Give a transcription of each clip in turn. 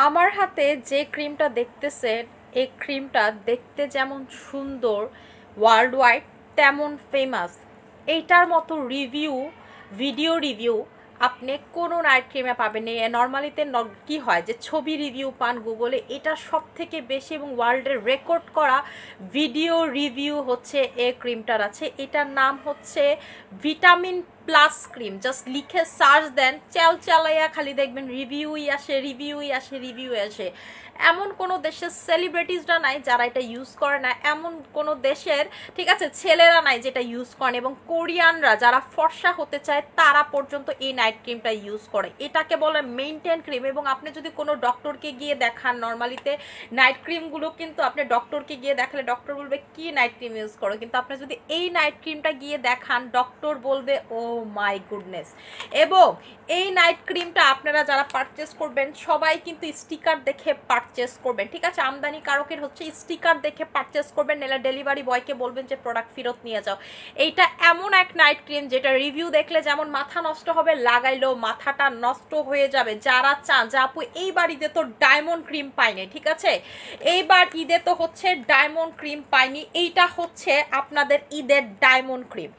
আমার হাতে যে ক্রিমটা দেখতেছেন এই ক্রিমটা দেখতে যেমন সুন্দর ওয়ার্ল্ড ওয়াইড তেমন ফেমাস এইটার মতো রিভিউ ভিডিও রিভিউ আপনি কোনো নাইট ক্রিমে পাবেন না। নর্মালিতে কি হয় যে ছবি রিভিউ পান গুগলে এটা সব থেকে বেশি এবং ওয়ার্ল্ডের রেকর্ড করা ভিডিও রিভিউ হচ্ছে এ ক্রিমটার আছে। এটার নাম হচ্ছে ভিটামিন প্লাস ক্রিম জাস্ট লিখে সার্চ দেন, চাল চালাইয়া খালি দেখবেন রিভিউই আসে রিভিউই আসে রিভিউ আসে। এমন কোনো দেশের সেলিব্রিটিসরা নাই যারা এটা ইউজ করে না। এমন কোনো দেশের, ঠিক আছে, ছেলেরা নাই যেটা ইউজ করেন এবং কোরিয়ানরা যারা ফর্সা হতে চায়, তারা পর্যন্ত এই নাইট ক্রিমটা ইউজ করে। এটাকে বলে মেইনটেন ক্রিম এবং আপনি যদি কোনো ডক্টরকে গিয়ে দেখান নর্মালিতে নাইট ক্রিমগুলো কিন্তু আপনি ডক্টরকে গিয়ে দেখালে ডক্টর বলবে, কি নাইট ক্রিম ইউজ করো? কিন্তু আপনি যদি এই নাইট ক্রিমটা গিয়ে দেখান ডক্টর বলবে ও মাই গুডনেস এবং এই নাইট ক্রিমটা আপনারা যারা পারচেস করবেন, সবাই কিন্তু স্টিকার দেখে পারচেস করবেন। ঠিক আছে, আমদানি কারকের হচ্ছে স্টিকার দেখে পারচেস করবেন, নাহলে ডেলিভারি বয়কে বলবেন যে প্রোডাক্ট ফেরত নিয়ে যাও। এইটা এমন এক নাইট ক্রিম যেটা রিভিউ দেখলে যেমন মাথা নষ্ট হবে, লাগাইলেও মাথাটা নষ্ট হয়ে যাবে। যারা চান, যে আপু, এইবার ঈদে তো ডায়মন্ড ক্রিম পাইনি, ঠিক আছে? এইবার ঈদে তো হচ্ছে ডায়মন্ড ক্রিম পাইনি, এইটা হচ্ছে আপনাদের ঈদের ডায়মন্ড ক্রিম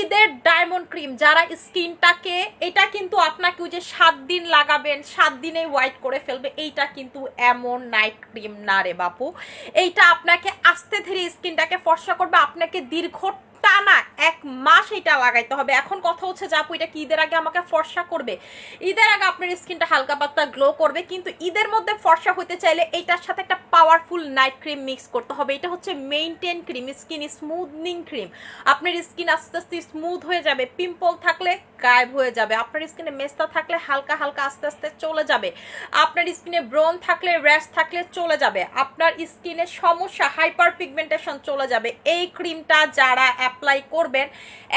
ঈদের ডায়মন্ড ক্রিম যারা স্কিনটাকে, এটা কিন্তু আপনাকে ওই যে সাত দিন লাগাবেন, সাত দিনে হোয়াইট করে ফেলবে, এইটা কিন্তু এমন নাইট ক্রিম না রে বাপু? এইটা আপনাকে আস্তে ধীরে স্কিনটাকে ফর্সা করবে আপনাকে দীর্ঘ টানা এক মাস এটা লাগাইতে হবে। এখন কথা হচ্ছে যে আপু, এটা কি ঈদের আগে আমাকে ফর্সা করবে? ঈদের আগে আপনার স্কিনটা হালকা পাতলা গ্লো করবে, কিন্তু ঈদের মধ্যে ফর্সা হতে চাইলে এইটার সাথে একটা পাওয়ারফুল নাইট ক্রিম মিক্স করতে হবে। এটা হচ্ছে maintain cream skin smoothing cream আপনার স্কিন আস্তে আস্তে স্মুথ হয়ে যাবে পিম্পল থাকলে গায়েব হয়ে যাবে। আপনার স্কিনে মেস্তা থাকলে হালকা হালকা আস্তে আস্তে চলে যাবে। আপনার স্কিনে ব্রন থাকলে র্যাশ থাকলে চলে যাবে। আপনার স্কিনের সমস্যা হাইপার পিগমেন্টেশন চলে যাবে। এই ক্রিমটা যারা অ্যাপ্লাই করবেন,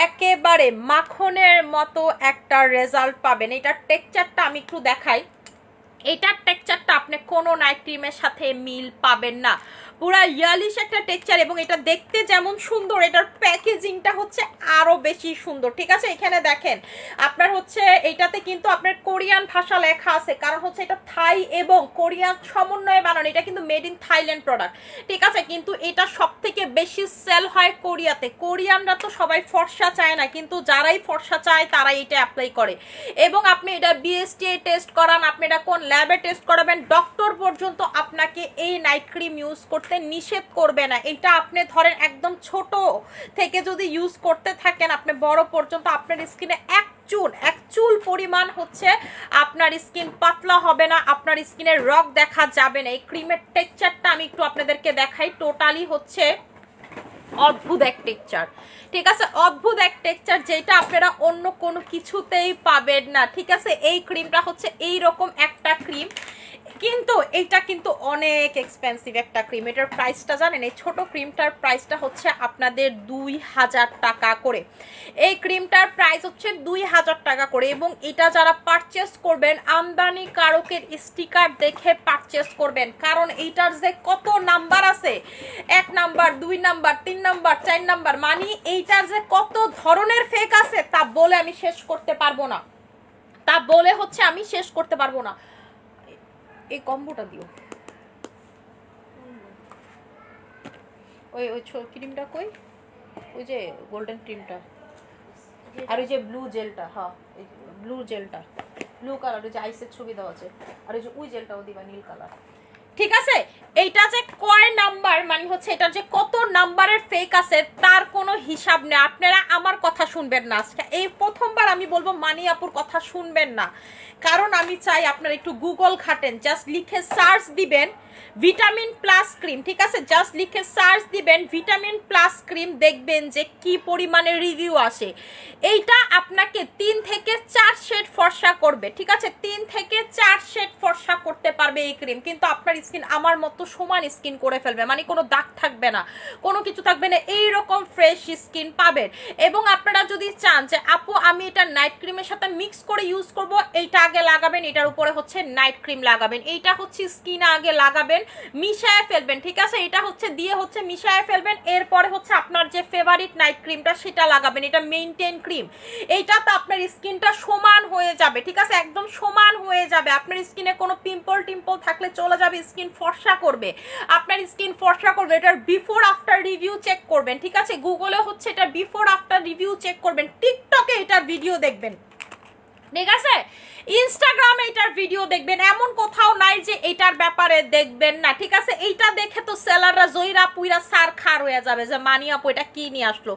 একেবারে মাখনের মতো একটা রেজাল্ট পাবেন। এটার টেক্সচারটা আমি একটু দেখাই। এটার টেক্সচারটা আপনি কোনো নাইট ক্রিমের সাথে মিল পাবেন না। পুরা ইয়ালিশ একটা টেক্সচার এবং এটা দেখতে যেমন সুন্দর, এটার প্যাকেজিংটা হচ্ছে আরও বেশি সুন্দর। ঠিক আছে? এখানে দেখেন, আপনার হচ্ছে এটাতে কিন্তু আপনার কোরিয়ান ভাষা লেখা আছে, কারণ হচ্ছে এটা থাই এবং কোরিয়ান সমন্বয়ে বানানো, এটা কিন্তু মেড ইন থাইল্যান্ড প্রোডাক্ট ঠিক আছে? কিন্তু এটা সব থেকে বেশি সেল হয় কোরিয়াতে। কোরিয়ানরা তো সবাই ফর্সা চায় না, কিন্তু যারাই ফর্সা চায় তারাই এটা অ্যাপ্লাই করে। এবং আপনি এটা বিএসটিআই টেস্ট করান, আপনি এটা কোন ল্যাবে টেস্ট করাবেন ডক্টর পর্যন্ত আপনাকে এই নাইট ক্রিম ইউজ করতে নিষেধ করবে না। এটা আপনি ধরেন একদম ছোট থেকে যদি ইউজ করতে থাকেন, আপনি বড় পর্যন্ত আপনার স্কিনে এক চুল এক চুল পরিমাণ হচ্ছে আপনার স্কিন পাতলা হবে না, আপনার স্কিনের রক দেখা যাবে না। এই ক্রিমের টেক্সচারটা আমি একটু আপনাদেরকে দেখাই। টোটালি হচ্ছে অদ্ভুত এক টেক্সচার ঠিক আছে? অদ্ভুত এক টেক্সচার যেটা আপনারা অন্য কোনো কিছুতেই পাবেন না। ঠিক আছে? এই ক্রিমটা হচ্ছে এই রকম একটা ক্রিম কিন্তু এটা কিন্তু অনেক এক্সপেন্সিভ একটা ক্রিম এটার প্রাইসটা জানেন? এই ছোট ক্রিমটার প্রাইসটা হচ্ছে আপনাদের দুই হাজার টাকা করে। এই ক্রিমটার প্রাইস হচ্ছে দুই হাজার টাকা করে এবং এটা যারা পারচেস করবেন, আমদানি কারকের স্টিকার দেখে পারচেস করবেন। কারণ এইটার যে কত নাম্বার আছে? এক নাম্বার দুই নাম্বার তিন নাম্বার চার নাম্বার মানে এইটার যে কত ধরনের ফেক আছে তা বলে আমি শেষ করতে পারব না। তা বলে হচ্ছে আমি শেষ করতে পারব না। এই কম্বোটা দিও। ওই ওই ক্রিমটা কই? ওই যে গোল্ডেন ক্রিমটা। আর ওই যে ব্লু জেলটা হ্যাঁ ব্লু জেলটা। ব্লু কালার, ওই যে আইসের ছবি দেওয়া আছে। আর ওই যে, ওই জেলটাও দিবা নীল কালার। ঠিক আছে? এইটা যে কয় নাম্বার মানে হচ্ছে এটা যে কত নাম্বারের ফেক আছে, তার কোনো হিসাব নেই। আপনারা আমার কথা শুনবেন না আজকে। এই প্রথমবার আমি বলব, মানি আপুর কথা শুনবেন না। কারণ আমি চাই আপনারা একটু গুগল খাটেন জাস্ট লিখে সার্চ দিবেন। ভিটামিন প্লাস ক্রিম, ঠিক আছে? জাস্ট লিখে সার্চ দিবেন, ভিটামিন প্লাস ক্রিম, দেখবেন যে কি পরিমাণে রিভিউ আসে। এইটা আপনাকে তিন থেকে চার শেড ফর্সা করবে, ঠিক আছে? তিন থেকে চার শেড ফর্সা করতে পারবে এই ক্রিম কিন্তু আপনার স্কিন আমার মতো সমান স্কিন করে ফেলবে মানে কোনো দাগ থাকবে না। কোনো কিছু থাকবে না এই রকম ফ্রেশ স্কিন পাবেন। এবং আপনারা যদি চান যে, আপু, আমি এটা নাইট ক্রিমের সাথে মিক্স করে ইউজ করব, এইটা আগে লাগাবেন, এটার উপরে হচ্ছে নাইট ক্রিম লাগাবেন। এইটা হচ্ছে স্কিন আগে লাগাবেন মিশায় ফেলবেন, ঠিক আছে? এটা হচ্ছে দিয়ে হচ্ছে মিশায় ফেলবেন, এরপরে হচ্ছে আপনার যে ফেভারিট নাইট ক্রিমটা সেটা লাগাবেন, এটা মেইনটেন ক্রিম এইটা তো আপনার স্কিনটা সমান হয়ে যাবে, ঠিক আছে? একদম সমান হয়ে যাবে। আপনার স্কিনে কোনো পিম্পল টিম্পল থাকলে চলে যাবে, স্কিন ফর্সা করবে। আপনার স্কিন ফর্সা করবে, এটার বিফোর আফটার রিভিউ চেক করবেন, ঠিক আছে? গুগলে হচ্ছে এটা বিফোর আফটার রিভিউ চেক করবেন টিকটকে এটার ভিডিও দেখবেন। ঠিক আছে? ইনস্টাগ্রামে এটার ভিডিও দেখবেন, এমন কোথাও নাই যে এটার ব্যাপারে দেখবেন না, ঠিক আছে? এইটা দেখে তো সেলাররা জয়রা পুইরা সার খার হয়ে যাবে যে, মানি আপু, এটা কি নিয়ে আসলো?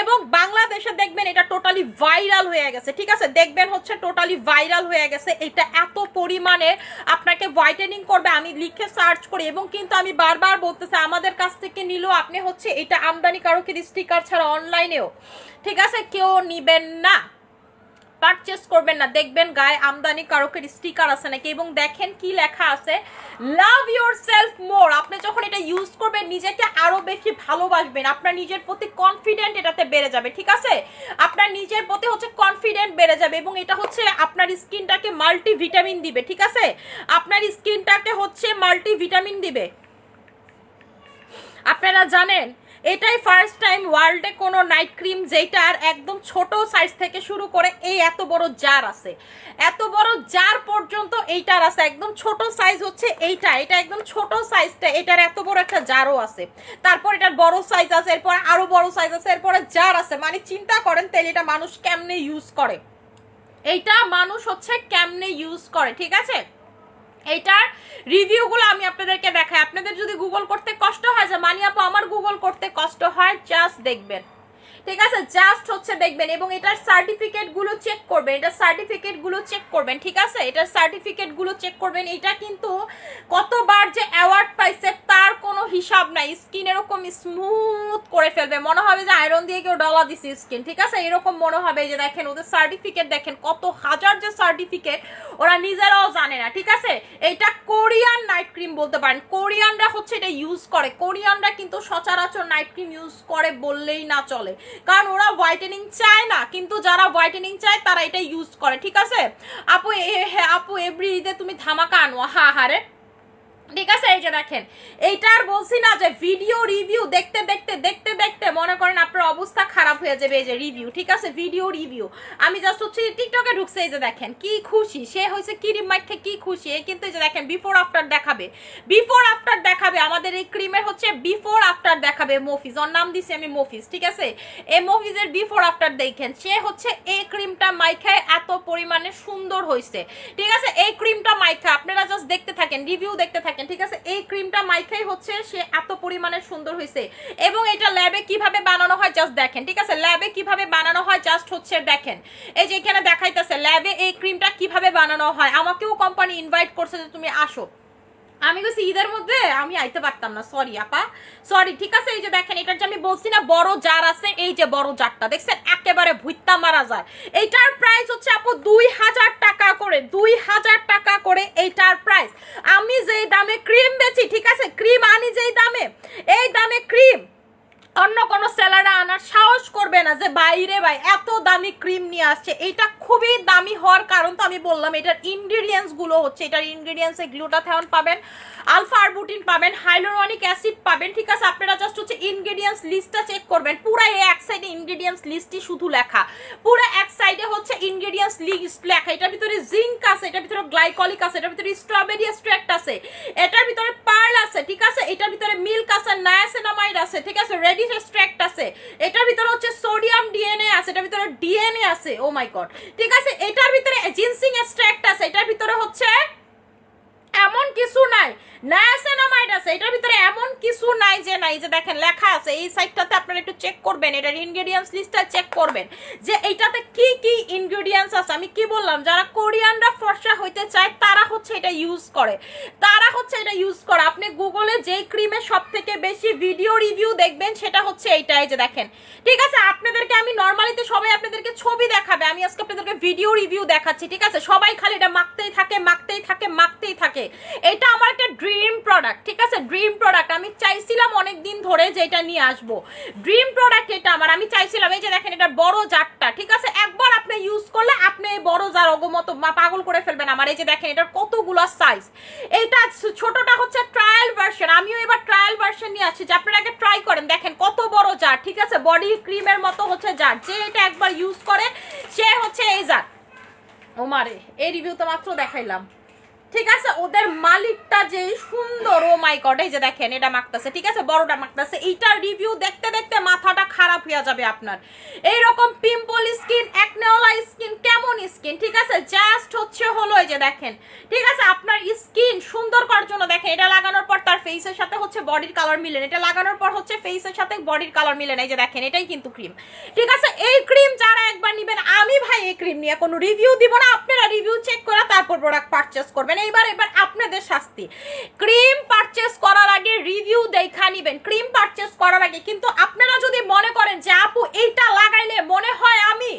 এবং বাংলাদেশে দেখবেন এটা টোটালি ভাইরাল হয়ে গেছে, ঠিক আছে? দেখবেন হচ্ছে টোটালি ভাইরাল হয়ে গেছে, এটা এত পরিমাণে আপনাকে হোয়াইটেনিং করবে, আমি লিখে সার্চ করি এবং কিন্তু আমি বারবার বলতেছি, আমাদের কাছ থেকে নিলেও আপনি হচ্ছে এটা আমদানি কারকের স্টিকার ছাড়া অনলাইনেও ঠিক আছে? কেউ নিবেন না। পারচেস করবেন না। দেখবেন গায়ে আমদানি কারকের স্টিকার আছে নাকি এবং দেখেন কি লেখা আছে লাভ ইউর সেলফ মোর আপনি যখন এটা ইউজ করবেন, নিজেকে আরও বেশি ভালোবাসবেন। আপনার নিজের প্রতি কনফিডেন্ট এটাতে বেড়ে যাবে, ঠিক আছে? আপনার নিজের প্রতি হচ্ছে কনফিডেন্ট বেড়ে যাবে এবং এটা হচ্ছে আপনার স্কিনটাকে মাল্টি ভিটামিন দিবে, ঠিক আছে? আপনার স্কিনটাকে হচ্ছে মাল্টি ভিটামিন দিবে। আপনারা জানেন এটাই ফার্স্ট টাইম ওয়ার্ল্ডে কোনো নাইট ক্রিম যেটার একদম ছোট সাইজ থেকে শুরু করে এই এত বড় জার আছে। এত বড় জার পর্যন্ত এইটার আছে। একদম ছোট সাইজ হচ্ছে এইটা। এটা একদম ছোট সাইজটা এটার এত বড় একটা জারও আছে। তারপর এটার বড় সাইজ আছে, এরপর আরও বড় সাইজ আছে, এরপরে জার আছে। মানে চিন্তা করেন তাহলে এটা মানুষ কেমনে ইউজ করে? এইটা মানুষ হচ্ছে কেমনে ইউজ করে, ঠিক আছে? এইটার রিভিউগুলো আমি আপনাদেরকে দেখাই। আপনাদের যদি গুগল করতে কষ্ট হয়, যে মানি আপু আমার গুগল করতে কষ্ট হয় জাস্ট দেখবেন। ঠিক আছে জাস্ট হচ্ছে দেখবেন, এবং এটার সার্টিফিকেটগুলো চেক করবেন, এটার সার্টিফিকেটগুলো চেক করবেন, ঠিক আছে? এটার সার্টিফিকেটগুলো চেক করবেন, এটা কিন্তু কতবার যে অ্যাওয়ার্ড পাইছে তার কোনো হিসাব নাই স্কিন এরকম স্মুথ করে ফেলবে, মনে হবে যে আয়রন দিয়ে কেউ ডলা দিছে স্কিন ঠিক আছে? এরকম মনে হবে যে দেখেন, ওদের সার্টিফিকেট দেখেন, কত হাজার যে সার্টিফিকেট ওরা নিজেরাও জানে না, ঠিক আছে? এটা কোরিয়ান নাইট ক্রিম বলতে পারেন, কোরিয়ানরা হচ্ছে এটা ইউজ করে, কোরিয়ানরা কিন্তু সচরাচর নাইট ক্রিম ইউজ করে বললেই না চলে। কারণ ওরা হোয়াইটেনিং চায় না, কিন্তু যারা হোয়াইটেনিং চায় তারা এটা ইউজ করে, ঠিক আছে? আপু আপু এভরি ঈদে তুমি ধামাকা আনো, হা হারে ঠিক আছে, এই যে দেখেন। এইটার বলছি না যে ভিডিও রিভিউ দেখতে দেখতে দেখতে দেখতে মনে করেন আপনার অবস্থা খারাপ হয়ে যাবে এই যে রিভিউ ঠিক আছে? ভিডিও রিভিউ আমি জাস্ট হচ্ছে টিকটকে ঢুকছে, এই যে দেখেন, কি খুশি। সে হয়েছে ক্রিম মাইখে কি খুশি। এই কিন্তু এই যে দেখেন বিফোর আফটার দেখাবে। বিফোর আফটার দেখাবে। আমাদের এই ক্রিমের হচ্ছে বিফোর আফটার দেখাবে মফিজ। ওর নাম দিছি আমি মফিজ, ঠিক আছে? এই মফিজের বিফোর আফটার দেখেন। সে হচ্ছে এই ক্রিমটা মাইখায় এত পরিমাণে সুন্দর হয়েছে। ঠিক আছে? এই ক্রিমটা মাইখা, আপনারা জাস্ট দেখতে থাকেন রিভিউ দেখতে থাকেন। ঠিক আছে? এই ক্রিমটা মাইখাই হচ্ছে, সে এত পরিমাণে সুন্দর হয়েছে। এবং এটা ল্যাবে কীভাবে বানানো হয় জাস্ট দেখেন, ঠিক আছে? ল্যাবে কীভাবে বানানো হয় জাস্ট হচ্ছে দেখেন। এই যে এখানে দেখাইতেছে ল্যাবে এই ক্রিমটা কীভাবে বানানো হয়? আমাকেও কোম্পানি ইনভাইট করছে যে তুমি আসো। আমি গেছি ঈদের মধ্যে আমি আইতে পারতাম না সরি আপা। সরি ঠিক আছে, এই যে দেখেন, এটার যে আমি বলছি না, বড় জার আছে, এই যে বড় জারটা, দেখছেন? একেবারে ভুইত্তা মারা যায়। এইটার প্রাইস হচ্ছে আপু দুই হাজার টাকা করে, দুই হাজার টাকা করে এইটার প্রাইস আমি যেই দামে ক্রিম বেচি, ঠিক আছে ক্রিম আনি যেই দামে, এই দামে ক্রিম অন্য কোনো সেলাররা আনার সাহস করবে না যে, বাইরে ভাই, এত দামি ক্রিম নিয়ে আসছে। এটা খুবই দামি হওয়ার কারণ তো আমি বললাম, এটার ইনগ্রিডিয়েন্টসগুলো হচ্ছে, এটার ইনগ্রিডিয়েন্টসে গ্লুটাথিয়ন পাবেন আলফা আরবুটিন পাবেন হাইলোরনিক অ্যাসিড পাবেন, ঠিক আছে? আপনারা জাস্ট হচ্ছে ইনগ্রিডিয়েন্টস লিস্টটা চেক করবেন। পুরো এই এক সাইডে ইনগ্রিডিয়েন্টস লিস্টই শুধু লেখা। পুরো এক সাইডে হচ্ছে ইনগ্রিডিয়েন্টস লিস্ট লেখা। এটার ভিতরে জিঙ্ক আছে, এটার ভিতরে গ্লাইকলিক আছে, এটার ভিতরে স্ট্রবেরি এক্সট্রাক্ট আছে, এটার ভিতরে পার্ল আছে, ঠিক আছে? এটার ভিতরে মিল্ক আছে নায়াসিনামাইড আছে, ঠিক আছে? রেডি এক্সট্রাক্ট আছে, এটার ভিতরে হচ্ছে সোডিয়াম ডিএনএ আছে, এটার ভিতরে ডিএনএ আছে ও মাই গড ঠিক আছে, এটার ভিতরে জিনসিং এক্সট্রাক্ট আছে, এটার ভিতরে হচ্ছে এমন কিছু নাই। নায়াসিনামাইড আছে এটার ভিতরে এমন কিছু নাই যে নাই, যে দেখেন, লেখা আছে, এই সাইটটাতে আপনারা একটু চেক করবেন, এটার ইনগ্রেডিয়েন্টস লিস্টটা চেক করবেন, যে এইটাতে কি কি ইনগ্রেডিয়েন্টস আছে। আমি কি বললাম, যারা কোরিয়ানরা ফর্সা হইতে চায়, তারা হচ্ছে এটা ইউজ করে। তারা হচ্ছে এটা ইউজ করে। আপনি গুগলে যেই ক্রিমের সব থেকে বেশি ভিডিও রিভিউ দেখবেন, সেটা হচ্ছে এইটাই যে দেখেন। ঠিক আছে, আপনাদেরকে আমি নর্মালিতে সবাই আপনাদেরকে ছবি দেখাবে, আমি আজকে আপনাদেরকে ভিডিও রিভিউ দেখাচ্ছি, ঠিক আছে? সবাই খালি এটা মাখতেই থাকে মাখতেই থাকে মাখতেই থাকে। এটা আমার একটা ড্রিম প্রোডাক্ট ঠিক আছে? ড্রিম প্রোডাক্ট আমি চাইছিলাম অনেক দিন ধরে যে এটা নিয়ে আসব। ড্রিম প্রোডাক্ট এটা আমার, আমি চাইছিলাম, এই যে দেখেন এটা বড় জারটা, ঠিক আছে? একবার আপনি ইউজ করলে আপনি এই বড় জার অগমত পাগল করে ফেলবেন আমার। এই যে দেখেন, এটার কতগুলো সাইজ ছ- ছোটটা হচ্ছে ট্রায়াল ভার্সন আমিও এবার ট্রায়াল ভার্সন নিয়ে আসছি, যে আপনারা আগে ট্রাই করেন। দেখেন, কত বড় জার, ঠিক আছে? বডি ক্রিমের মতো হচ্ছে জার, যে এটা একবার ইউজ করে, সে হচ্ছে এই জার। ও মারে, এই রিভিউ তো মাত্র দেখাইলাম। ঠিক আছে? ওদের মালিকটা যে সুন্দর, ও মাই গড এই যে দেখেন, এটা মাখতেছে, ঠিক আছে? বড়টা মাখতেছে। এইটার রিভিউ দেখতে দেখতে মাথাটা খারাপ হয়ে যাবে আপনার। এইরকম পিম্পল স্কিন একনেওয়ালা স্কিন কেমন স্কিন ঠিক আছে? জাস্ট হচ্ছে হলো এই যে দেখেন, ঠিক আছে? আপনার স্কিন সুন্দর করার জন্য দেখেন, এটা লাগানোর পর তার ফেসের সাথে হচ্ছে বডির কালার মিলেন এটা লাগানোর পর হচ্ছে ফেসের সাথে বডির কালার মিলেন এই যে দেখেন, এটাই কিন্তু ক্রিম ঠিক আছে? এই ক্রিম যারা একবার নিবেন, আমি ভাই এই ক্রিম নিয়ে কোনো রিভিউ দিব না। আপনারা রিভিউ চেক করে তারপর প্রোডাক্ট পারচেস করবেন। এইবার, এবার আপনাদের শাস্তি। ক্রিম পারচেস করার আগে রিভিউ দেখা নিবেন। ক্রিম পারচেস করার আগে। কিন্তু আপনারা যদি মনে করেন যে, আপু, এইটা লাগাইলে মনে হয় আমি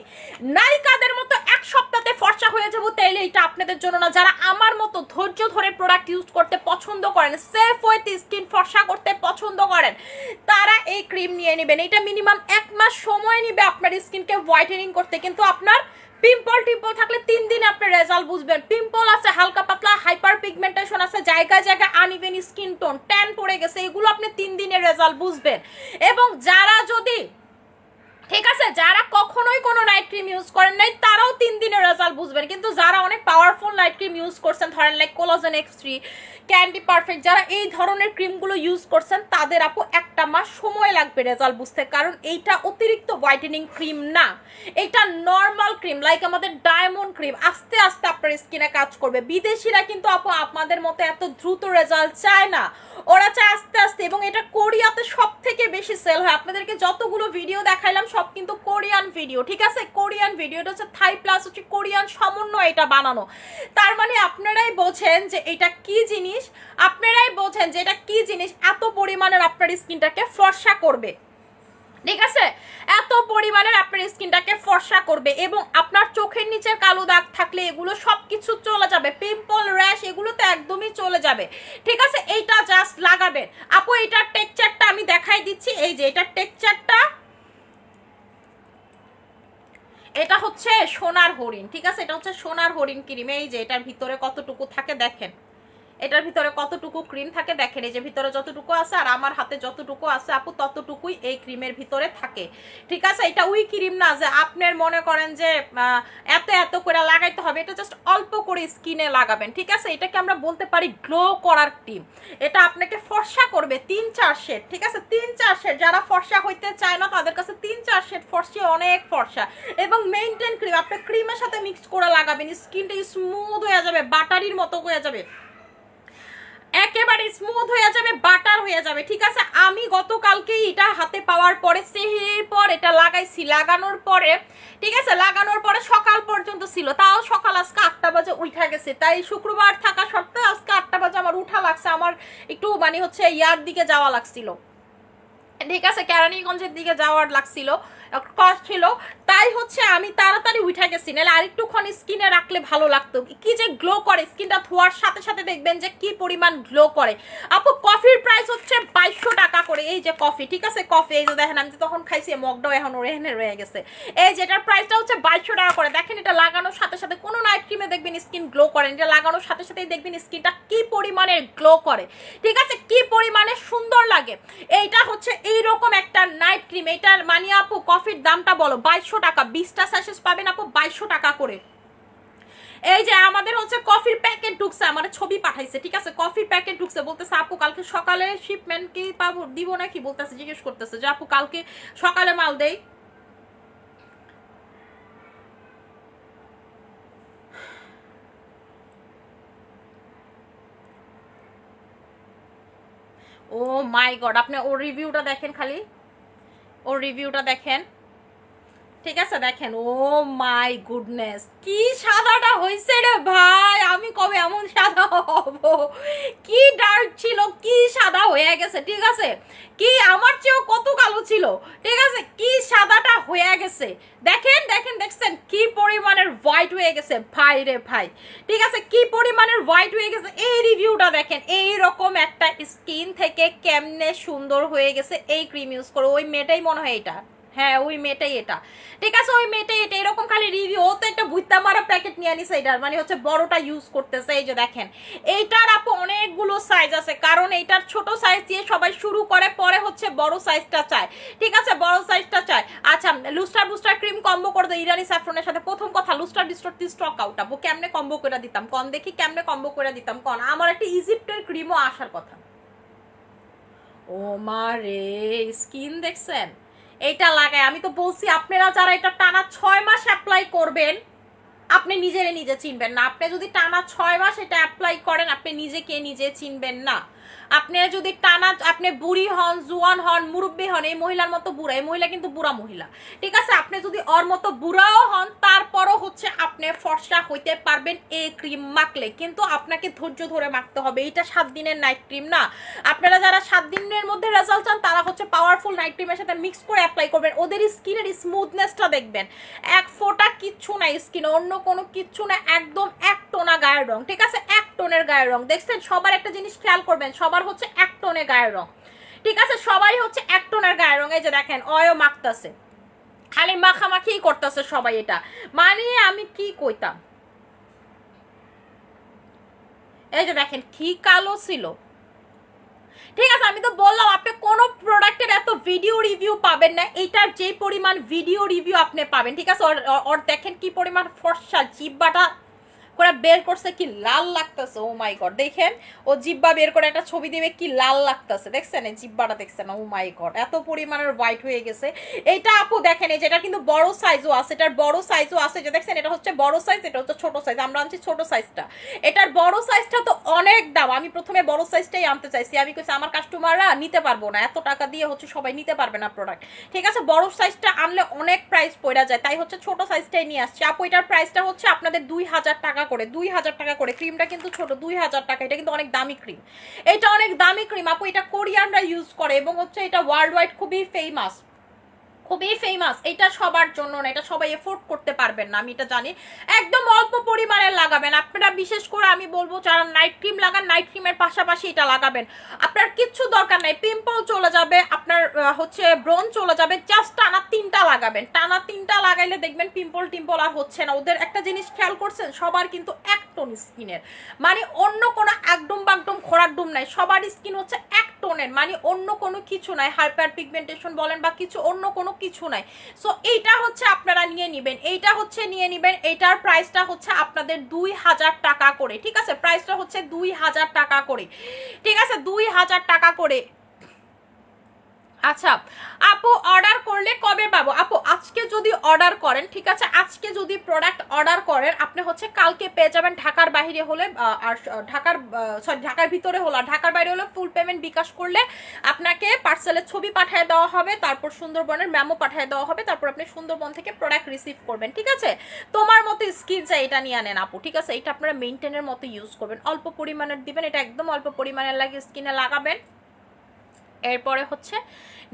নায়িকাদের মতো এক সপ্তাহে ফর্সা হয়ে যাব, তাইলে এটা আপনাদের জন্য না। যারা আমার মতো ধৈর্য ধরে প্রোডাক্ট ইউজ করতে পছন্দ করেন সেফ ওয়েতে স্কিন ফর্সা করতে পছন্দ করেন, তারা এই ক্রিম নিয়ে নেবেন। এটা মিনিমাম এক মাস সময় নিবে আপনার স্কিনকে হোয়াইটেনিং করতে। কিন্তু আপনার পিম্পল টিম্পল থাকলে তিন দিন আপনি রেজাল্ট বুঝবেন। পিম্পল আছে, হালকা পাতলা হাইপার পিগমেন্টেশন আছে, জায়গায় জায়গায় আনইভেন স্কিন টোন ট্যান পড়ে গেছে, এগুলো আপনি তিন দিনে রেজাল্ট বুঝবেন। এবং যারা যদি ঠিক আছে, যারা কখনোই কোনো নাইট ক্রিম ইউজ করেন নাই, তারাও তিন দিনের রেজাল্ট বুঝবেন। কিন্তু যারা অনেক পাওয়ারফুল নাইট ক্রিম ইউজ করছেন, ধরেন like collagen X three candy perfect যারা এই ধরনের ক্রিমগুলো ইউজ করছেন, তাদের আপু একটা মাস সময় লাগবে রেজাল্ট বুঝতে, কারণ এইটা অতিরিক্ত হোয়াইটেনিং ক্রিম না। এটা নর্মাল ক্রিম লাইক আমাদের ডায়মন্ড ক্রিম আস্তে আস্তে আপনার স্কিনে কাজ করবে। বিদেশিরা কিন্তু আপু আপনাদের মতো এত দ্রুত রেজাল্ট চায় না। ওরা চায় আস্তে আস্তে, এবং এটা কোরিয়াতে সব থেকে বেশি সেল হয়। আপনাদেরকে যতগুলো ভিডিও দেখাইলাম সব কিন্তু কোরিয়ান ভিডিও ঠিক আছে? কোরিয়ান ভিডিও এটা হচ্ছে থাই প্লাস হচ্ছে কোরিয়ান সমন্বয় এটা বানানো। তার মানে আপনারাই বোঝেন যে এটা কি জিনিস, আপনারাই বোঝেন যে এটা কি জিনিস, এত পরিমাণের আপনার স্কিনটাকে ফর্সা করবে। ঠিক আছে? এত পরিমাণের আপনার স্কিনটাকে ফর্সা করবে এবং আপনার চোখের নিচের কালো দাগ থাকলে এগুলো সব কিছু চলে যাবে। পিম্পল, র্যাশ, এগুলো তো একদমই চলে যাবে। ঠিক আছে? এইটা জাস্ট লাগাবেন। আপু এটার টেক্সচারটা আমি দেখাই দিচ্ছি। এই যে এটার টেক্সচারটা এটা হচ্ছে সোনার হরিণ, ঠিক আছে? এটা হচ্ছে সোনার হরিণ ক্রিম, এই যে এটার ভিতরে কতটুকু থাকে দেখেন। এটার ভিতরে কতটুকু ক্রিম থাকে দেখেন, এই যে ভিতরে যতটুকু আছে আর আমার হাতে যতটুকু আছে, আপু, ততটুকুই এই ক্রিমের ভিতরে থাকে। ঠিক আছে? এটা উই ক্রিম না যে আপনার মনে করেন যে এত এত করে লাগাইতে হবে, এটা জাস্ট অল্প করে স্কিনে লাগাবেন। ঠিক আছে? এটাকে আমরা বলতে পারি গ্লো করার ক্রিম এটা আপনাকে ফর্সা করবে তিন, চার শেড ঠিক আছে? তিন, চার শেড যারা ফর্সা হইতে চায় না, তাদের কাছে তিন, চার শেড ফর্সি অনেক ফর্সা। এবং মেইনটেন ক্রিম আপনি ক্রিমের সাথে মিক্স করে লাগাবেন স্কিনটা স্মুথ হয়ে যাবে বাটারির মতো হয়ে যাবে। একেবারে স্মুথ হয়ে যাবে বাটার হয়ে যাবে, ঠিক আছে? আমি গতকালকেই এটা হাতে পাওয়ার পরে সেহের পর এটা লাগাইছি, লাগানোর পরে, ঠিক আছে? লাগানোর পরে সকাল পর্যন্ত ছিল, তাও সকাল আজকে আটটা বাজে উঠা গেছে, তাই শুক্রবার থাকা সত্ত্বেও আজকে আটটা বাজে আমার উঠা লাগছে, আমার একটু মানে হচ্ছে ইয়ার দিকে যাওয়া লাগছিল। ঠিক আছে, কেরানীগঞ্জের দিকে যাওয়ার লাগছিল কষ্ট ছিল। তাই হচ্ছে আমি তাড়াতাড়ি উঠে গেছি, নাহলে আরেকটুক্ষণ স্কিনে রাখলে ভালো লাগতো। কি যে গ্লো করে, স্কিনটা ধোয়ার সাথে সাথে দেখবেন যে কি পরিমাণ গ্লো করে। আপু কফির প্রাইস হচ্ছে বাইশশো টাকা করে, এই যে কফি ঠিক আছে? কফি এই যে দেখেন, আমি তখন খাইছি মগটাও এখন রেহেনে রয়ে গেছে। এই যে এটার প্রাইসটা হচ্ছে বাইশশো টাকা করে। দেখেন, এটা লাগানোর সাথে সাথে কোনো নাইট ক্রিমে দেখবেন স্কিন গ্লো করে এটা লাগানোর সাথে সাথেই দেখবেন স্কিনটা কি পরিমাণের গ্লো করে। ঠিক আছে? কি পরিমাণে সুন্দর লাগে। এইটা হচ্ছে এইরকম একটা নাইট ক্রিম এটার মানে আপু কফির দামটা বলো, বাইশশো টাকা। বিশটা স্যাশেস পাবেন আপু বাইশশো টাকা করে। এই যে আমাদের হচ্ছে কফির প্যাকেট ঢুকছে আমার ছবি পাঠাইছে, ঠিক আছে? কফির প্যাকেট ঢুকছে, বলতেছে, আপু, কালকে সকালে শিপমেন্ট কি পাবো, দিব নাকি? বলতেছে, জিজ্ঞেস করতেছে, যে আপু, কালকে সকালে মাল দেই। ও মাই গড আপনি ওর রিভিউটা দেখেন খালি। ওর রিভিউটা দেখেন। ঠিক আছে? দেখেন, ও মাই গুডনেস কি সাদাটা হয়েছে রে ভাই? আমি কবে এমন সাদা হব? কি ডার্ক ছিল, কি সাদা হয়ে গেছে, ঠিক আছে? কি আমার চেয়েও কত কালো ছিল, ঠিক আছে? কি সাদাটা হয়ে গেছে? দেখেন দেখেন, দেখছেন, কি পরিমাণের হোয়াইট হয়ে গেছে। ভাই রে ভাই, ঠিক আছে? কি পরিমাণের হোয়াইট হয়ে গেছে? এই রিভিউটা দেখেন, এই রকম একটা স্কিন থেকে কেমনে সুন্দর হয়ে গেছে, এই ক্রিম ইউজ করে। ওই মেয়েটাই মনে হয় এটা। হ্যাঁ ওই মেয়েটাই এটা। ঠিক আছে, ওই মেয়েটাই এটা। এরকম খালি রিভিউ ও তো একটা বুইতা মারা প্যাকেট নিয়ে আনিছে এটার। মানে হচ্ছে বড়টা ইউজ করতেছে, এই যে দেখেন। এইটার আপু অনেকগুলো সাইজ আছে, কারণ এইটার ছোট সাইজ দিয়ে সবাই শুরু করে, পরে হচ্ছে বড় সাইজটা চায়। ঠিক আছে, বড় সাইজটা চায়। আচ্ছা লুস্টার বুস্টার ক্রিম কম্বো করে দেয় ইরানি স্যাফরনের সাথে। প্রথম কথা লুস্টার ডিস্টার স্টক আউট আপু। কেমনে কম্বো করে দিতাম? কন দেখি কেমনে কম্বো করে দিতাম? কন, আমার একটা ইজিপ্টের ক্রিমও আসার কথা। ও মা রে স্কিন দেখছেন? এইটা লাগায়। আমি তো বলছি, আপনারা যারা এটা টানা ছয় মাস অ্যাপ্লাই করবেন, আপনি নিজেরে নিজে চিনবেন না। আপনি যদি টানা ছয় মাস এটা অ্যাপ্লাই করেন, আপনি নিজেকে নিজে চিনবেন না। আপনি যদি টানা, আপনি বুড়ি হন, জুয়ান হন, মুরব্বী হন, এই মহিলার মতো বুড়া, এই মহিলা কিন্তু বুড়া মহিলা। ঠিক আছে, আপনি যদি ওর মতো বুড়াও হন, তারপরও হচ্ছে আপনি ফর্সা হইতে পারবেন এই ক্রিম মাখলে। কিন্তু আপনাকে ধৈর্য ধরে মাখতে হবে, এটা সাত দিনের নাইট ক্রিম না। আপনারা যারা সাত দিনের মধ্যে রেজাল্ট চান, তারা হচ্ছে পাওয়ারফুল নাইট ক্রিমের সাথে মিক্স করে অ্যাপ্লাই করবেন। ওদের স্কিনের স্মুথনেসটা দেখবেন। এক ফোঁটা কিচ্ছু না স্কিনে অন্য কোনো কিচ্ছু না, একদম এক টোনা গায়ের রং। ঠিক আছে, এক টোনের গায়ের রং। দেখছেন, সবার একটা জিনিস খেয়াল করবেন সবার হচ্ছে এক টোনে গায়ের রং। ঠিক আছে? সবাই হচ্ছে এক টোনের গায়ের রং। এই যে দেখেন অয় মাখতাছে। খালি মাখামাখি করতেছে সবাই এটা। মানে আমি কি কইতাম? এই যে দেখেন, কি কালো ছিল। ঠিক আছে? আমি তো বললাম, আপনি কোনো প্রোডাক্টের এত ভিডিও রিভিউ পাবেন না। এইটার যে পরিমাণ ভিডিও রিভিউ আপনি পাবেন। ঠিক আছে? ওর দেখেন কি পরিমাণ ফর্সা, জিব্বাটা করে বের করছে, কি লাল লাগতেছে ও মাই গড দেখেন, ও জিব্বা বের করে একটা ছবি দিবে, কি লাল লাগতেছে। দেখছেন? এই জিব্বাটা দেখছেন? ও মাই গড এত পরিমাণের হোয়াইট হয়ে গেছে। এইটা আপু দেখেন, এই যেটা কিন্তু বড় সাইজও আছে, এটার বড় সাইজও আছে যে, দেখছেন? এটা হচ্ছে বড় সাইজ এটা হচ্ছে ছোট সাইজ আমরা আনছি ছোট সাইজটা এটার বড় সাইজটা তো অনেক দাম। আমি প্রথমে বড় সাইজটাই আনতে চাইছি। আমি কইছি, আমার কাস্টমাররা নিতে পারব না। এত টাকা দিয়ে হচ্ছে সবাই নিতে পারবে না প্রোডাক্ট ঠিক আছে? বড় সাইজটা আনলে অনেক প্রাইস পড়া যায়। তাই হচ্ছে ছোট সাইজটাই নিয়ে আসছি। আপু, এটার প্রাইসটা হচ্ছে আপনাদের দুই হাজার টাকা করে, দুই হাজার টাকা করে। ক্রিমটা কিন্তু ছোট, দুই হাজার টাকা। এটা কিন্তু অনেক দামি ক্রিম এটা অনেক দামি ক্রিম আপু, এটা কোরিয়ানরা ইউজ করে এবং হচ্ছে এটা ওয়ার্ল্ড ওয়াইড খুবই ফেমাস খুবই ফেমাস এটা সবার জন্য না, এটা সবাই এফোর্ড করতে পারবেন না, আমি এটা জানি। একদম অল্প পরিমাণে লাগাবেন। আপনারা বিশেষ করে আমি বলব, যারা নাইট ক্রিম লাগান নাইট ক্রিমের পাশাপাশি এটা লাগাবেন। আপনার কিচ্ছু দরকার নাই পিম্পল চলে যাবে, আপনার হচ্ছে ব্রন চলে যাবে জাস্ট টানা তিনটা লাগাবেন। টানা তিনটা লাগাইলে দেখবেন পিম্পল টিম্পল আর হচ্ছে না। ওদের একটা জিনিস খেয়াল করছেন, সবার কিন্তু এক টোন স্কিনের মানে অন্য কোনো একদম বাগডম খোরাক ডুম নাই, সবার স্কিন হচ্ছে এক টোনের মানে অন্য কোনো কিছু নাই হাইপার পিগমেন্টেশন বলেন বা কিছু অন্য কোনো কিছু নাই। সো এইটা হচ্ছে আপনারা নিয়ে নেবেন, এইটা হচ্ছে নিয়ে নেবেন, এইটার প্রাইসটা হচ্ছে আপনাদের দুই হাজার টাকা করে, ঠিক আছে? প্রাইসটা হচ্ছে দুই হাজার টাকা করে, ঠিক আছে? দুই হাজার টাকা করে আচ্ছা আপু অর্ডার করলে কবে পাবো? আপু, আজকে যদি অর্ডার করেন, ঠিক আছে? আজকে যদি প্রোডাক্ট অর্ডার করেন, আপনি হচ্ছে কালকে পেয়ে যাবেন ঢাকার বাইরে হলে আর ঢাকার সরি ঢাকার ভিতরে হলো ঢাকার বাইরে হলে ফুল পেমেন্ট বিকাশ করলে আপনাকে পার্সেলের ছবি পাঠিয়ে দেওয়া হবে, তারপর সুন্দরবনের ম্যামও পাঠিয়ে দেওয়া হবে, তারপর আপনি সুন্দরবন থেকে প্রোডাক্ট রিসিভ করবেন, ঠিক আছে? তোমার মতো স্কিন চাই, এটা নিয়ে আনেন আপু, ঠিক আছে? এটা আপনারা মেনটেনের মতো ইউজ করবেন। অল্প পরিমাণের দিবেন, এটা একদম অল্প পরিমাণের লাগে স্কিনে লাগাবেন। এরপরে হচ্ছে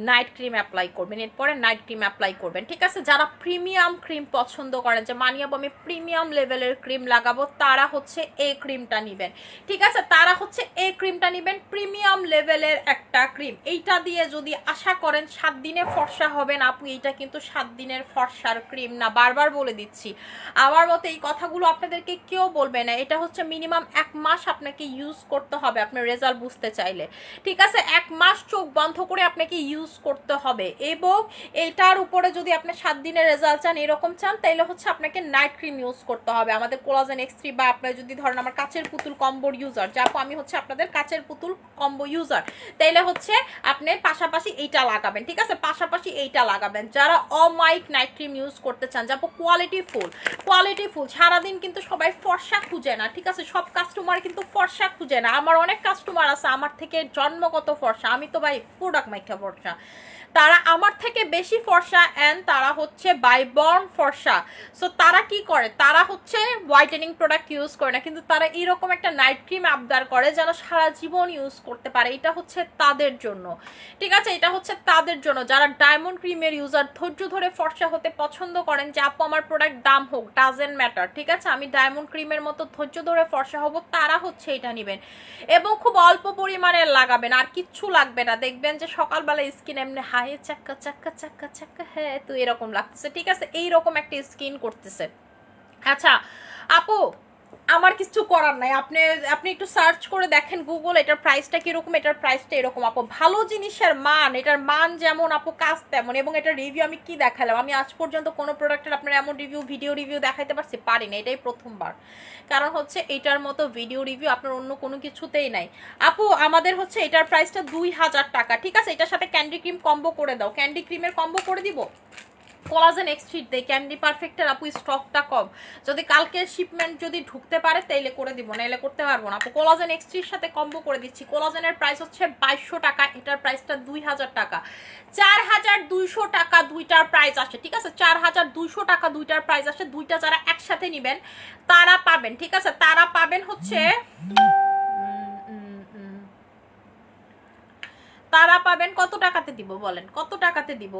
নাইট ক্রিম অ্যাপ্লাই করবেন, এরপরে নাইট ক্রিম অ্যাপ্লাই করবেন, ঠিক আছে? যারা প্রিমিয়াম ক্রিম পছন্দ করেন, যে মানিয়াবো আমি প্রিমিয়াম লেভেলের ক্রিম লাগাবো, তারা হচ্ছে এই ক্রিমটা নেবেন, ঠিক আছে? তারা হচ্ছে এই ক্রিমটা নেবেন প্রিমিয়াম লেভেলের একটা ক্রিম এইটা দিয়ে যদি আশা করেন সাত দিনে ফর্সা হবেন আপু, এইটা কিন্তু সাত দিনের ফর্সার ক্রিম না, বারবার বলে দিচ্ছি। আমার মতে এই কথাগুলো আপনাদেরকে কেউ বলবে না, এটা হচ্ছে মিনিমাম এক মাস আপনাকে ইউজ করতে হবে, আপনার রেজাল্ট বুঝতে চাইলে, ঠিক আছে? এক মাস চোখ বন্ধ করে আপনাকে ইউজ করতে হবে। এবং এটার উপরে যদি আপনি সাত দিনের রেজাল্ট চান, এরকম চান তাহলে হচ্ছে আপনাকে নাইট ক্রিম ইউজ করতে হবে। আমাদের কোলাজেন এক্স থ্রি বা আপনার যদি ধরেন আমার কাচের পুতুল কম্বোর ইউজার যাব আমি হচ্ছে আপনাদের কাচের পুতুল কম্বো ইউজার তাইলে হচ্ছে আপনি পাশাপাশি এইটা লাগাবেন, ঠিক আছে? পাশাপাশি এইটা লাগাবেন। যারা অমাইক নাইট ক্রিম ইউজ করতে চান যাব কোয়ালিটি ফুল কোয়ালিটি ফুল সারাদিন কিন্তু সবাই ফর্সা খুঁজে না, ঠিক আছে? সব কাস্টমার কিন্তু ফর্সা খুঁজে না। আমার অনেক কাস্টমার আছে, আমার থেকে জন্মগত ফর্সা। আমি তো ভাই প্রোডাক্ট মাইখা ফর্সা 음 তারা আমার থেকে বেশি ফর্সা অ্যান্ড তারা হচ্ছে বাই বর্ন ফর্সা। সো তারা কি করে? তারা হচ্ছে হোয়াইটেনিং প্রোডাক্ট ইউজ করে না, কিন্তু তারা এরকম একটা নাইট ক্রিম আবদার করে যেন সারা জীবন ইউজ করতে পারে। এটা হচ্ছে তাদের জন্য। ঠিক আছে? এটা হচ্ছে তাদের জন্য। যারা ডায়মন্ড ক্রিমের ইউজার ধৈর্য ধরে ফর্সা হতে পছন্দ করেন যে, আপু, আমার প্রোডাক্ট দাম হোক ডাজেন্ট ম্যাটার ঠিক আছে? আমি ডায়মন্ড ক্রিমের মতো ধৈর্য ধরে ফর্সা হব, তারা হচ্ছে এটা নেবেন। এবং খুব অল্প পরিমাণে লাগাবেন, আর কিচ্ছু লাগবে না। দেখবেন যে সকালবেলা স্কিন এমনি হাই চাক্কা চাক্কা চাক্কা চাক্কা হ্যাঁ তো এরকম লাগতেছে। ঠিক আছে, এইরকম একটা স্কিন করতেছে। আচ্ছা আপু আমার কিছু করার নাই। আপনি আপনি একটু সার্চ করে দেখেন গুগল এটার প্রাইসটা কীরকম, এটার প্রাইসটা এরকম। আপু, ভালো জিনিসের মান, এটার মান যেমন, আপু, কাজ তেমন, এবং এটার রিভিউ আমি কি দেখালাম? আমি আজ পর্যন্ত কোনো প্রোডাক্টের আপনার এমন রিভিউ ভিডিও রিভিউ দেখাইতে পারছি পারি না এটাই প্রথমবার। কারণ হচ্ছে এটার মতো ভিডিও রিভিউ আপনার অন্য কোনো কিছুতেই নাই। আপু, আমাদের হচ্ছে এটার প্রাইসটা দুই হাজার টাকা, ঠিক আছে? এটার সাথে ক্যান্ডি ক্রিম কম্বো করে দাও। ক্যান্ডি ক্রিমের কম্বো করে দিব? কোলাজেন এক্সট্রিট দেয় ক্যান্ডি পারফেক্টের আপু স্টকটা কম। যদি কালকে শিপমেন্ট যদি ঢুকতে পারে, তাইলে করে দিব না এলে করতে পারব না। আপু কোলাজেন এক্সট্রির সাথে কম্বো করে দিচ্ছি। কোলাজেনের প্রাইস হচ্ছে বাইশশো টাকা, এটার প্রাইসটা দুই হাজার টাকা। চার হাজার দুইশো টাকা দুইটার প্রাইস আসে, ঠিক আছে? চার হাজার দুইশো টাকা দুইটার প্রাইস আসে, দুইটা যারা একসাথে নিবেন, তারা পাবেন, ঠিক আছে? তারা পাবেন হচ্ছে। তারা পাবেন কত টাকাতে দিব বলেন? কত টাকাতে দিব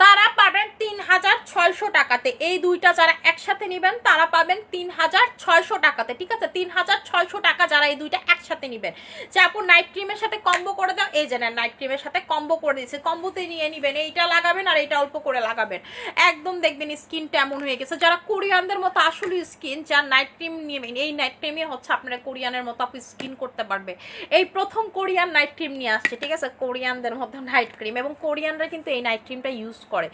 তারা পাবেন তিন হাজার ছয়শো টাকাতে। এই দুইটা যারা একসাথে নেবেন, তারা পাবেন তিন হাজার ছয়শো টাকাতে। ঠিক আছে? তিন হাজার ছয়শো টাকা যারা এই দুইটা একসাথে নেবেন। যে আপু নাইট ক্রিমের সাথে কম্বো করে দাও। এই যে নাইট ক্রিমের সাথে কম্বো করে দিয়েছে। কম্বোতে নিয়ে নিবেন, এইটা লাগাবেন আর এইটা অল্প করে লাগাবেন। একদম দেখবেন স্কিনটা এমন হয়ে গেছে। যারা কোরিয়ানদের মতো আসলে স্কিন যার নাইট ক্রিম নেবেন, এই নাইট ক্রিমে হচ্ছে আপনারা কোরিয়ানের মতো আপনি স্কিন করতে পারবে। এই প্রথম কোরিয়ান নাইট ক্রিম নিয়ে আসছে, ঠিক আছে? কোরিয়ানদের মতো নাইট ক্রিম এবং কোরিয়ানরা কিন্তু এই নাইট ক্রিমটা ইউজ করে।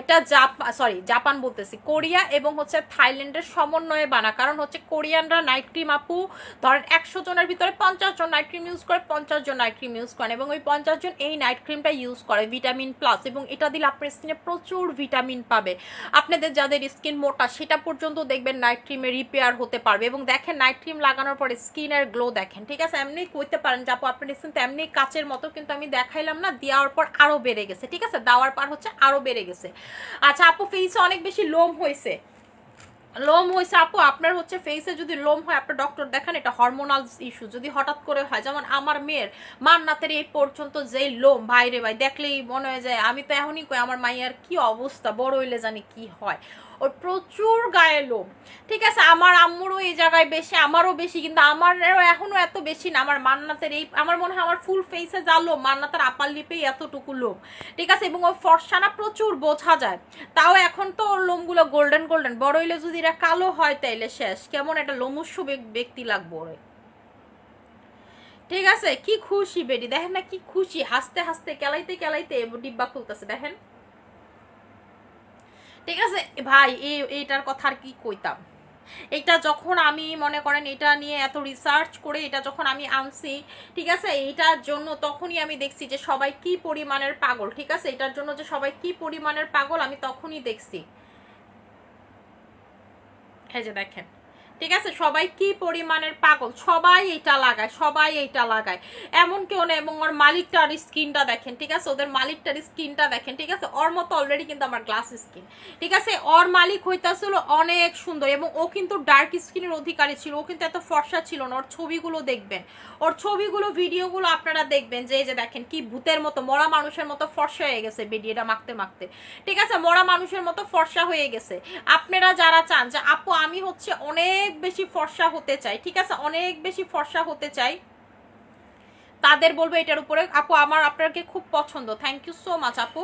এটা জাপান সরি জাপান বলতেছি। কোরিয়া এবং হচ্ছে থাইল্যান্ডের সমন্বয়ে বানা। কারণ হচ্ছে কোরিয়ানরা নাইট ক্রিম আপু, ধরেন একশো জনের ভিতরে পঞ্চাশ জন নাইট ক্রিম ইউজ করে, পঞ্চাশ জন নাইট ক্রিম ইউজ করেন এবং ওই পঞ্চাশ জন এই নাইট ক্রিমটা ইউজ করে ভিটামিন প্লাস এবং এটা দিলে আপনার স্কিনে প্রচুর ভিটামিন পাবে। আপনাদের যাদের স্কিন মোটা, সেটা পর্যন্ত দেখবেন নাইট ক্রিমে রিপেয়ার হতে পারবে এবং দেখেন নাইট ক্রিম লাগানোর পরে স্কিনের গ্লো দেখেন, ঠিক আছে? এমনি করতে পারেন যে আপু, আপনার স্কিন তো এমনি কাচের মতো, কিন্তু আমি দেখাইলাম না, দেওয়ার পর আরও বেড়ে গেছে, ঠিক আছে? দেওয়ার পর হচ্ছে আরও বেড়ে গেছে। আচ্ছা আপু ফেসে অনেক বেশি লোম হয়েছে। লোম হয়েছে, আপু, আপনার হচ্ছে ফেসে যদি লোম হয়, আপনার ডক্টর দেখান, এটা হরমোনাল ইস্যু যদি হঠাৎ করে হয়, যেমন আমার মেয়ের মান্নাতের এই পর্যন্ত যে লোম, ভাইরে ভাই, দেখলেই মনে হয়ে যায়, আমি তো এখনই কই, আমার মাইয়ার কি অবস্থা, বড় হইলে জানি কি হয়। ওর প্রচুর গায়ে লোম। ঠিক আছে, আমার আম্মুরও এই জায়গায় বেশি, আমারও বেশি, কিন্তু আমারও এখনও এত বেশি না। আমার মান্নাতের এই আমার মনে হয় আমার ফুল ফেসে যা লোম, মান্নাতের আপার লিপেই এতটুকু লোম। ঠিক আছে, এবং ওর ফর্সানা প্রচুর, বোঝা যায়। তাও এখন তো ওর লোমগুলো গোল্ডেন গোল্ডেন বড় হইলে যদি এরা কালো হয় তাইলে শেষ। কেমন একটা লোমস্য ব্যক- ব্যক্তি লাগবো ওরে। ঠিক আছে, কি খুশি বেডি দেখেন না কি খুশি। হাসতে হাসতে, কেলাইতে কেলাইতে ডিব্বা খুলতেছে, দেখেন। ঠিক আছে? ভাই এই এইটার কথা আর কি কইতাম? এটা যখন আমি মনে করেন এটা নিয়ে এত রিসার্চ করে, এটা যখন আমি আনছি, ঠিক আছে? এইটার জন্য তখনই আমি দেখছি যে সবাই কি পরিমাণের পাগল, ঠিক আছে? এটার জন্য যে সবাই কি পরিমাণের পাগল আমি তখনই দেখছি। এই যে দেখেন ঠিক আছে? সবাই কি পরিমাণের পাগল? সবাই এটা লাগায়, সবাই এটা লাগায়। এমন কেউ নেই, এবং ওর মালিকটার স্কিনটা দেখেন, ঠিক আছে? ওদের মালিকটার স্কিনটা দেখেন, ঠিক আছে? ওর মতো অলরেডি কিন্তু আমার গ্লাস স্কিন ঠিক আছে? ওর মালিক হইতাছিল অনেক সুন্দর, এবং ও কিন্তু ডার্ক স্কিনের অধিকারী ছিল। ও কিন্তু এত ফর্সা ছিল না, ওর ছবিগুলো দেখবেন। ওর ছবিগুলো, ভিডিওগুলো আপনারা দেখবেন যে, এই যে দেখেন, কি ভূতের মতো, মরা মানুষের মতো ফর্সা হয়ে গেছে ভিডিওটা মাখতে মাখতে। ঠিক আছে? মরা মানুষের মতো ফর্সা হয়ে গেছে। আপনারা যারা চান যে, আপু, আমি হচ্ছে অনেক বেশি ফর্সা হতে চাই, ঠিক আছে? অনেক বেশি ফর্সা হতে চাই। তাদের বলব এটার উপরে। আপু, আমার আপনাকে খুব পছন্দ। থ্যাংক ইউ সো মাচ আপু।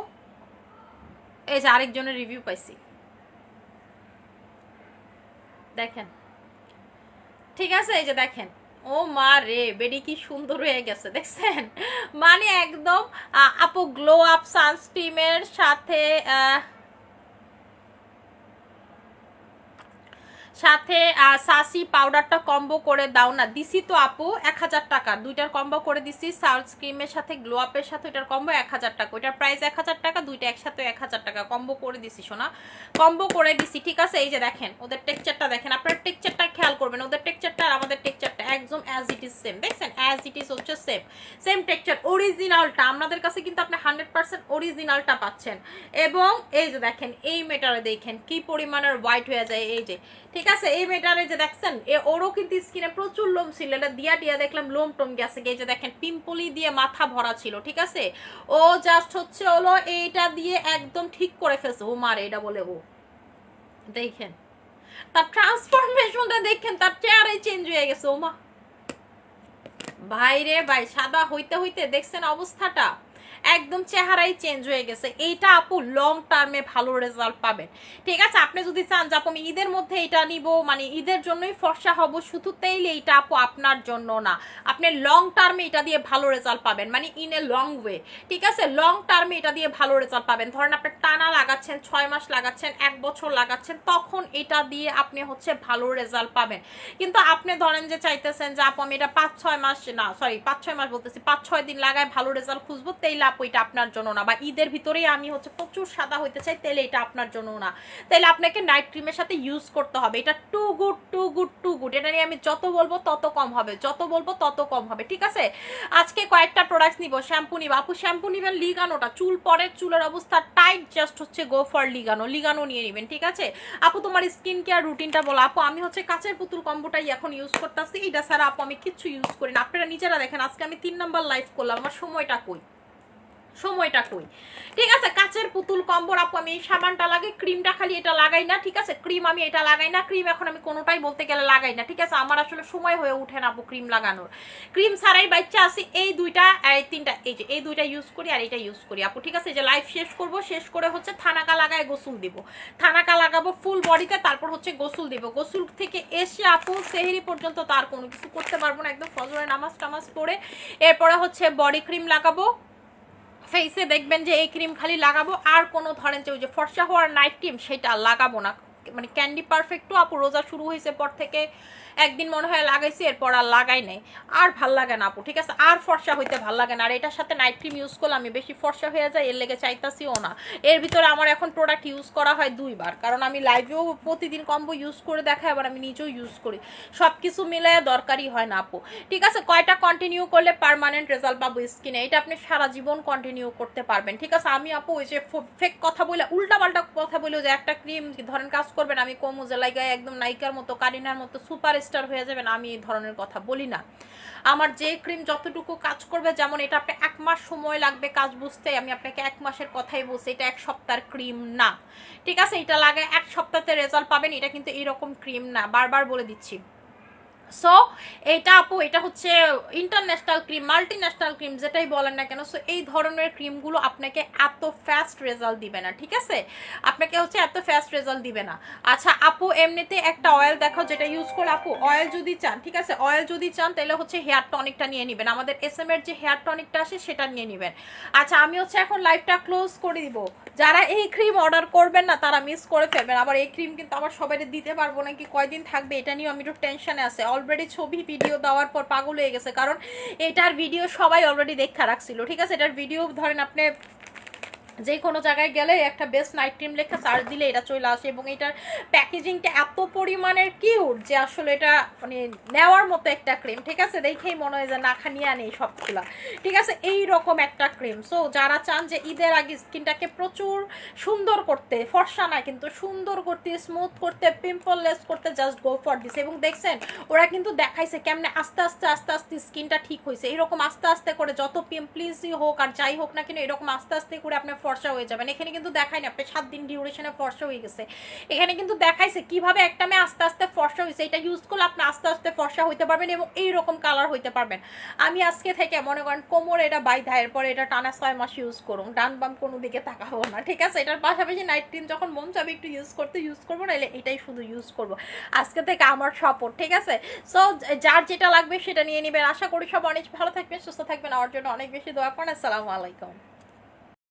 এই যে আরেকজনের রিভিউ পাইছি। দেখেন। ঠিক আছে? এই যে দেখেন। ও মা রে, বেডি কি সুন্দর হয়ে গেছে, দেখছেন? মানে একদম আপু গ্লো আপ সানস্ক্রিমের সাথে সাথে সাসি পাউডারটা কম্বো করে দাও না। দিছি তো আপু এক হাজার টাকা। দুইটার কম্বো করে দিছি সানস্ক্রিমের সাথে গ্লো আপের সাথে ওইটার কম্বো এক হাজার টাকা। ওইটার প্রাইস এক হাজার টাকা, দুইটা একসাথে এক হাজার টাকা। কম্বো করে দিছি শোনা কম্বো করে দিছি, ঠিক আছে? এই যে দেখেন, ওদের টেক্সচারটা দেখেন। আপনার টেক্সচারটা খেয়াল করবেন, ওদের টেক্সচারটা আর আমাদের টেক্সচারটা একদম অ্যাজ ইট ইজ সেম দেখছেন? অ্যাজ ইট ইজ হচ্ছে সেম সেম টেক্সচার অরিজিনালটা আপনাদের কাছে কিন্তু আপনি হান্ড্রেড পার্সেন্ট অরিজিনালটা পাচ্ছেন। এবং এই যে দেখেন, এই মেটারে দেখেন, কি পরিমাণের হোয়াইট হয়ে যায়, এই যে। ঠিক আছে, এই মেটারে যে দেখছেন, এ ওরও কিন্তু স্কিনে প্রচুর লোম ছিল। এটা দিয়া দিয়া দেখলাম লোম টোম গেছে এই যে দেখেন, পিম্পলি দিয়ে মাথা ভরা ছিল, ঠিক আছে? ও জাস্ট হচ্ছে হলো এইটা দিয়ে একদম ঠিক করে ফেলছে, ও মারে এটা বলে ও। দেখেন, তার ট্রান্সফরমেশনটা দেখেন, তার চেহারাই চেঞ্জ হয়ে গেছে ওমা ভাই রে ভাই, সাদা হইতে হইতে দেখছেন অবস্থাটা? একদম চেহারাই চেঞ্জ হয়ে গেছে। এইটা আপু লং টার্মে ভালো রেজাল্ট পাবেন। ঠিক আছে? আপনি যদি চান যে, আপু আমি ঈদের মধ্যে এটা নিব মানে ঈদের জন্যই ফর্সা হব, শুধু তেইলে এইটা আপু আপনার জন্য না। আপনি লং টার্মে এটা দিয়ে ভালো রেজাল্ট পাবেন মানে ইন এ লং ওয়ে ঠিক আছে? লং টার্মে এটা দিয়ে ভালো রেজাল্ট পাবেন। ধরেন আপনি টানা লাগাচ্ছেন, ছয় মাস লাগাচ্ছেন, এক বছর লাগাচ্ছেন, তখন এটা দিয়ে আপনি হচ্ছে ভালো রেজাল্ট পাবেন। কিন্তু আপনি ধরেন যে, চাইতেছেন যে, আপু আমি এটা পাঁচ, ছয় মাস, না সরি পাঁচ, ছয় মাস বলতেছি, পাঁচ, ছয় দিন লাগায় ভালো রেজাল্ট খুঁজবো, তেইলে আপু এটা আপনার জন্য না, বা ঈদের ভিতরেই আমি হচ্ছে প্রচুর সাদা হইতে চাই, তাহলে এটা আপনার জন্য না। তাহলে আপনাকে নাইট ক্রিমের সাথে ইউজ করতে হবে, এটা too good too good too good এটা নিয়ে আমি যত বলব তত কম হবে, যত বলব তত কম হবে, ঠিক আছে? আজকে কয়েকটা প্রোডাক্টস নিব শ্যাম্পু নিব, আপু শ্যাম্পু নিবেন লিগানোটা, চুল পরে চুলের অবস্থা টাইট জাস্ট হচ্ছে গো ফর লিগানো লিগানো নিয়ে নেবেন, ঠিক আছে? আপু, তোমার স্কিন কেয়ার রুটিনটা বলো, আপু, আমি হচ্ছে কাঁচের পুতুল কম্বোটাই এখন ইউজ করতেছি এটা ছাড়া আপু আমি কিচ্ছু ইউজ করি না, আপনারা নিজেরা দেখেন, আজকে আমি তিন নাম্বার লাইভ করলাম, আমার সময়টা কই? সময়টা কই? ঠিক আছে, কাচের পুতুল কম্বর আপু, আমি সাবানটা লাগাই, ক্রিমটা খালি এটা লাগাই না, ঠিক আছে? ক্রিম আমি এটা লাগাই না, ক্রিম এখন আমি কোনোটাই বলতে গেলে লাগাই না, ঠিক আছে? আমার আসলে সময় হয়ে উঠে না আপু ক্রিম লাগানোর। ক্রিম ছাড়াই বাচ্চা আছে, এই দুইটা, এই তিনটা, এই যে, এই দুইটা ইউজ করি আর এটা ইউজ করি। আপু, ঠিক আছে? যে লাইফ শেষ করব, শেষ করে হচ্ছে থানাকা লাগায় গোসল দিব। থানাকা লাগাবো ফুল বডিতে তারপর হচ্ছে গোসল দিব। গোসল থেকে এসে আপু সেহেরি পর্যন্ত তার কোনো কিছু করতে পারব না, একদম ফজরের নামাজ টামাজ পড়ে, এরপরে হচ্ছে বডি ক্রিম লাগাবো। ফেসে দেখবেন যে এই ক্রিম খালি লাগাবো, আর কোনো ধরেন যে ওই যে ফর্সা হওয়ার নাইট ক্রিম সেটা লাগাবো না। মানে ক্যান্ডি পারফেক্টও আপু, রোজা শুরু হয়েছে পর থেকে। একদিন মনে হয় লাগাইছি, এরপর আর লাগাই নাই। আর ভালো লাগে না আপু, ঠিক আছে? আর ফর্সা হইতে ভালো লাগে না। আর এটার সাথে নাইট ক্রিম ইউজ করলে আমি বেশি ফর্সা হয়ে যায়, এর লেগে চাইতাছিও না। এর ভিতরে আমার এখন প্রোডাক্ট ইউজ করা হয় দুইবার। কারণ আমি লাইভেও প্রতিদিন কম্বো ইউজ করে দেখাই আবার আমি নিজেও ইউজ করি। সব কিছু মিলে দরকারই হয় না আপু। ঠিক আছে, কয়টা কন্টিনিউ করলে পারমানেন্ট রেজাল্ট পাবো স্কিনে এটা আপনি সারা জীবন কন্টিনিউ করতে পারবেন। ঠিক আছে, আমি আপু ওই যে ফেক কথা বলে উল্টা পাল্টা কথা বলে যে একটা ক্রিম ধরেন কাজ করবেন, আমি কমু যে লাইগায় একদম নায়িকার মতো, কারিনার মতো সুপার স্টার হয়ে যাবেন, আমি এই ধরনের কথা বলি না। আমার যে ক্রিম যতটুকু কাজ করবে, যেমন এটা আপনি এক মাস সময় লাগবে কাজ বুঝতে, আমি আপনাকে এক মাসের কথাই বলছি, এটা এক সপ্তাহের ক্রিম না। ঠিক আছে, এটা লাগে এক সপ্তাহতে রেজাল্ট পাবেন, এটা কিন্তু এরকম ক্রিম না। বারবার বলে দিচ্ছি। সো এটা আপু, এটা হচ্ছে international cream multi national cream যেটাই বলেন না কেন সো এই ধরনের ক্রিমগুলো আপনাকে এত ফাস্ট রেজাল্ট দিবে না, ঠিক আছে? আপনাকে হচ্ছে এত ফাস্ট রেজাল্ট দিবে না। আচ্ছা আপু, এমনিতে একটা অয়েল দেখাও যেটা ইউজ করে আপু অয়েল যদি চান, ঠিক আছে? অয়েল যদি চান, তাহলে হচ্ছে হেয়ার টনিকটা নিয়ে নেবেন। আমাদের এস এম এর যে হেয়ার টনিকটা আসে, সেটা নিয়ে নেবেন। আচ্ছা আমি হচ্ছে এখন লাইভটা ক্লোজ করে দিব। যারা এই ক্রিম অর্ডার করবেন না, তারা মিস করে ফেলবেন। আবার এই ক্রিম কিন্তু আবার সবাই দিতে পারব না, কি কয়দিন থাকবে, এটা নিয়েও আমি একটু টেনশনে আছে। অলরেডি ছবি ভিডিও দেওয়ার পর পাগল হয়ে গেছে। কারণ এটার ভিডিও সবাই অলরেডি দেখা রাখছিল, ঠিক আছে? এটার ভিডিও ধরেন আপনি যে কোনো জায়গায় গেলে একটা বেস্ট নাইট ক্রিম লেখা সার্চ দিলে এটা চলে আসে এবং এটার প্যাকেজিংটা এত পরিমাণের কিউট যে আসলে এটা মানে নেওয়ার মতো একটা ক্রিম ঠিক আছে? দেখেই মনে হয় যে না, খানিয়া নেই সবগুলা। ঠিক আছে? এই রকম একটা ক্রিম সো যারা চান যে ঈদের আগে স্কিনটাকে প্রচুর সুন্দর করতে, ফর্সা না, কিন্তু সুন্দর করতে স্মুথ করতে পিম্পললেস করতে জাস্ট গো ফর দিস এবং দেখছেন, ওরা কিন্তু দেখাইছে কেমনে আস্তে আস্তে আস্তে আস্তে স্কিনটা ঠিক হয়েছে এরকম আস্তে আস্তে করে যত পিম্পলিসই হোক আর যাই হোক না কেন, এরকম আস্তে আস্তে করে আপনার ফর্সা হয়ে যাবেন এখানে কিন্তু দেখায় না আপনি সাত দিন ডিউরেশনে ফর্সা হয়ে গেছে। এখানে কিন্তু দেখাইছে কীভাবে একটা মেয়ে আস্তে আস্তে ফর্সা হয়েছে। এটা ইউজ করলে আপনি আস্তে আস্তে ফর্সা হইতে পারবেন এবং এইরকম কালার হইতে পারবেন। আমি আজকে থেকে মনে করেন কোমর এটা বাইধা, এরপরে এটা টানা ছয় মাস ইউজ করুন ডান বাম কোনো দিকে তাকাবো না, ঠিক আছে? এটার পাশাপাশি নাইট ক্রিম যখন মন চাবে একটু ইউজ করতে ইউজ করব না এটাই শুধু ইউজ করব। আজকে থেকে আমার সাপোর্ট ঠিক আছে? সো যার যেটা লাগবে সেটা নিয়ে নেবেন। আশা করি সব অনেক ভালো থাকবেন, সুস্থ থাকবেন। আমার জন্য অনেক বেশি দোয়া করেন। আসসালামু আলাইকুম।